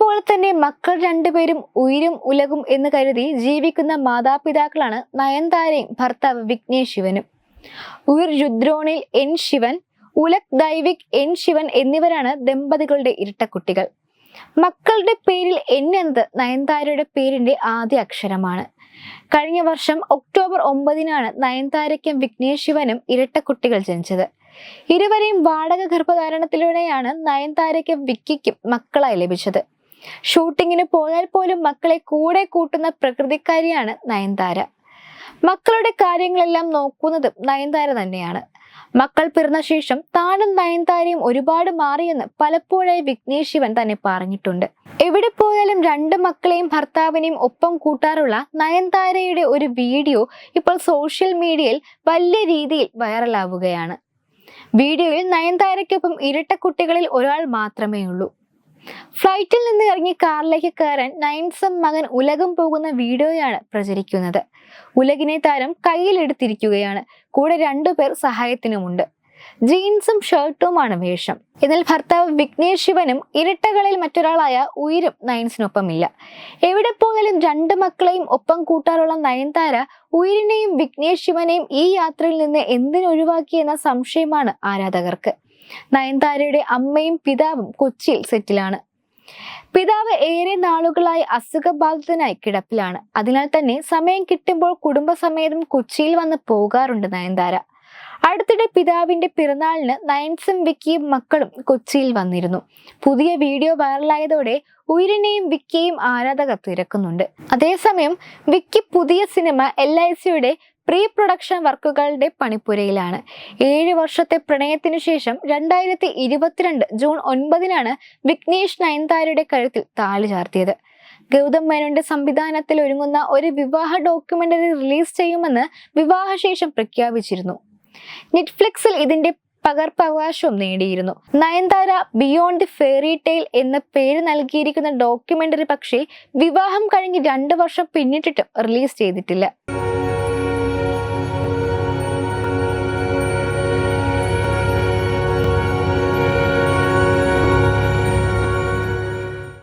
പോലെ തന്നെ മക്കൾ രണ്ടുപേരും ഉയരും ഉലകും എന്ന് കരുതി ജീവിക്കുന്ന മാതാപിതാക്കളാണ് നയൻതാരയും ഭർത്താവ് വിഘ്നേഷ് ശിവനും. ഉയിർ രുദ്രോണിൽ എൻ ശിവൻ ഉലക് ദൈവിക് എൻ ശിവൻ എന്നിവരാണ് ദമ്പതികളുടെ ഇരട്ടക്കുട്ടികൾ. മക്കളുടെ പേരിൽ എൻ എന്നത് നയൻതാരയുടെ പേരിന്റെ ആദ്യ അക്ഷരമാണ്. കഴിഞ്ഞ വർഷം ഒക്ടോബർ ഒമ്പതിനാണ് നയൻതാരയ്ക്കും വിഘ്നേഷ് ശിവനും ഇരട്ടക്കുട്ടികൾ ജനിച്ചത്. ഇരുവരെയും വാടക ഗർഭധാരണത്തിലൂടെയാണ് നയൻതാരയ്ക്കും വിക്കിക്കും മക്കളായി ലഭിച്ചത്. ഷൂട്ടിങ്ങിന് പോയാൽ പോലും മക്കളെ കൂടെ കൂട്ടുന്ന പ്രകൃതിക്കാരിയാണ് നയൻതാര. മക്കളുടെ കാര്യങ്ങളെല്ലാം നോക്കുന്നതും നയൻതാര തന്നെയാണ്. മക്കൾ പിറന്ന ശേഷം താനും നയൻതാരയും ഒരുപാട് മാറിയെന്ന് പലപ്പോഴായി വിഘ്നേഷ് ശിവൻ തന്നെ പറഞ്ഞിട്ടുണ്ട്. എവിടെ പോയാലും രണ്ട് മക്കളെയും ഭർത്താവിനെയും ഒപ്പം കൂട്ടാറുള്ള നയൻതാരയുടെ ഒരു വീഡിയോ ഇപ്പോൾ സോഷ്യൽ മീഡിയയിൽ വലിയ രീതിയിൽ വൈറലാവുകയാണ്. വീഡിയോയിൽ നയൻതാരയ്ക്കൊപ്പം ഇരട്ട കുട്ടികളിൽ ഒരാൾ മാത്രമേ ഉള്ളൂ ഫ്ലൈറ്റിൽ നിന്ന് ഇറങ്ങി കാറിലേക്ക് കയറാൻ നയൻസം മകൻ ഉലകം പോകുന്ന വീഡിയോയാണ് പ്രചരിക്കുന്നത്. ഉലകിനെ താരം കയ്യിലെടുത്തിരിക്കുകയാണ് കൂടെ രണ്ടുപേർ സഹായത്തിനുമുണ്ട്. ജീൻസും ഷർട്ടുമാണ് വേഷം. എന്നാൽ ഭർത്താവ് വിഘ്നേഷ് ശിവനും ഇരട്ടകളിൽ മറ്റൊരാളായ ഉയരും നയൻസിനൊപ്പമില്ല എവിടെ പോയാലും രണ്ട് മക്കളെയും ഒപ്പം കൂട്ടാറുള്ള നയൻതാര ഉയരിനെയും വിഘ്നേഷ് ശിവനെയും ഈ യാത്രയിൽ നിന്ന് എന്തിനൊഴിവാക്കിയെന്ന സംശയമാണ് ആരാധകർക്ക്. നയൻതാരയുടെ അമ്മയും പിതാവും കൊച്ചിയിൽ സെറ്റിലാണ് പിതാവ് ഏറെ നാളുകളായി അസുഖബാധിതനായി കിടപ്പിലാണ്. അതിനാൽ തന്നെ സമയം കിട്ടുമ്പോൾ കുടുംബസമേതം കൊച്ചിയിൽ വന്ന് പോകാറുണ്ട് നയൻതാര. അടുത്തിടെ പിതാവിന്റെ പിറന്നാളിന് നയൻസും വിക്കിയും മക്കളും കൊച്ചിയിൽ വന്നിരുന്നു. പുതിയ വീഡിയോ വൈറലായതോടെ ഉയരനെയും വിക്കിയെയും ആരാധകർ തിരക്കുന്നുണ്ട്. അതേസമയം വിക്കി പുതിയ സിനിമ എൽ ഐ സിയുടെ പ്രീ പ്രൊഡക്ഷൻ വർക്കുകളുടെ പണിപ്പുരയിലാണ്. ഏഴ് വർഷത്തെ പ്രണയത്തിനു ശേഷം രണ്ടായിരത്തി ഇരുപത്തിരണ്ട് ജൂൺ ഒൻപതിനാണ് വിഘ്നേഷ് നയൻതാരയുടെ കഴുത്തിൽ താലി ചാർത്തിയത്. ഗൗതം മേനോന്റെ സംവിധാനത്തിൽ ഒരുങ്ങുന്ന ഒരു വിവാഹ ഡോക്യുമെന്ററി റിലീസ് ചെയ്യുമെന്ന് വിവാഹശേഷം പ്രഖ്യാപിച്ചിരുന്നു. നെറ്റ്ഫ്ലിക്സിൽ ഇതിന്റെ പകർപ്പവകാശവും നേടിയിരുന്നു. Nayanthara beyond the fairy tale എന്ന പേര് നൽകിയിരിക്കുന്ന ഡോക്യുമെന്ററി പക്ഷേ വിവാഹം കഴിഞ്ഞ് രണ്ട് വർഷം പിന്നിട്ടിട്ടും റിലീസ് ചെയ്തിട്ടില്ല.